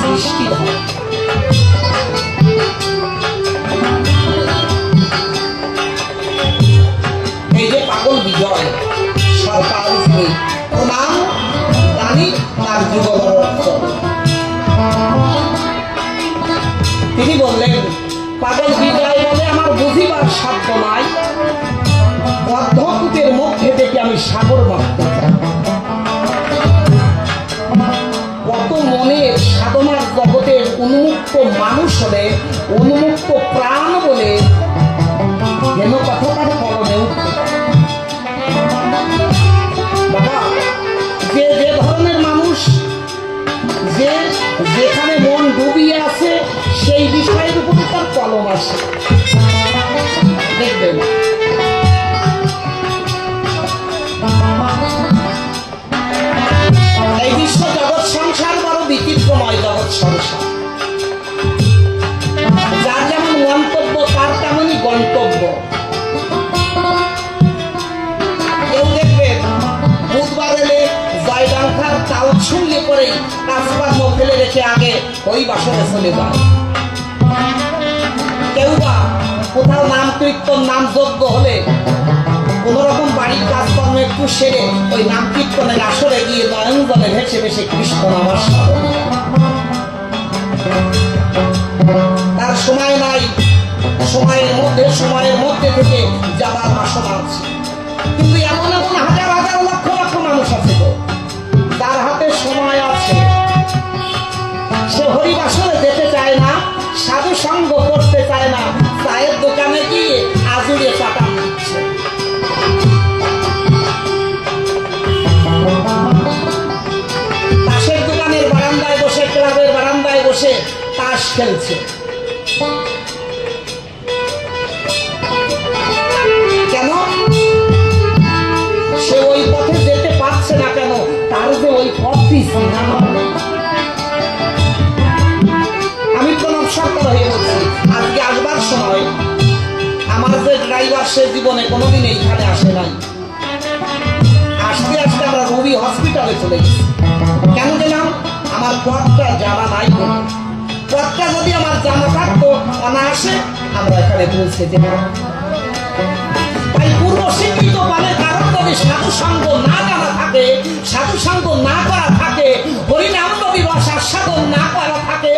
বৃষ্টি হয়। এই যে পাগল বিজয়, সরকার প্রণাম, রানী, তার যুগল তিনি বললেন, পাগল বিজয় বলে আমার বুঝিবার মানুষ হলে উন্মুক্ত প্রাণ বলে যেন কথাটার কলমে যে যে ধরনের মানুষ, যে যেখানে মন ডুবিয়ে আছে, সেই বিষয়ের উপরে তার কলম আসে দেখবেন। এই বিশ্ব জগৎ সংসার বড় বিচিত্রময় জগৎ সংসার। শুনলে পরেই কাজকর্ম ফেলে রেখে আগে ওই বাসনে চলে যায় কেউ বা কোথাও নাম কীর্তন, নাম যজ্ঞ হলে কোন রকম বাড়ির কাজকর্ম একটু সেরে ওই নাম কীর্তনের আসরে গিয়ে নয়ন ভেসে ভেসে কৃষ্ণ নামার তার সময় নাই, সময়ের মধ্যে সময়ের মধ্যে থেকে যাবার বাসনা আছে। সে হরিবাসরে যেতে চায় না, সাধু সঙ্গ করতে চায় না, চায়ের দোকানে গিয়ে আজুড়ে চাটান দিচ্ছে। তাসের দোকানের বারান্দায় বসে, ক্লাবের বারান্দায় বসে তাস খেলছে। কেন? সে ওই পথে যেতে পারছে না কেন, তার যে ওই পথটি আসে আমার যে ড্রাইভার সে জীবনে কোনোদিন এইখানে আসে নাই। আসতে আসতে আমরা রবি হসপিটালে চলে গেছি। কেন গেলাম আমার পথটা জানা নাই। পথটা যদি আমার জানা থাকতো আমরা এখানে পৌঁছে তাই পূর্ব শিক্ষিত মানে কারণ যদি সাধু সঙ্গ না জানা থাকে সাধু সঙ্গ না করা থাকে, হরিনাম রবি বা না করা থাকে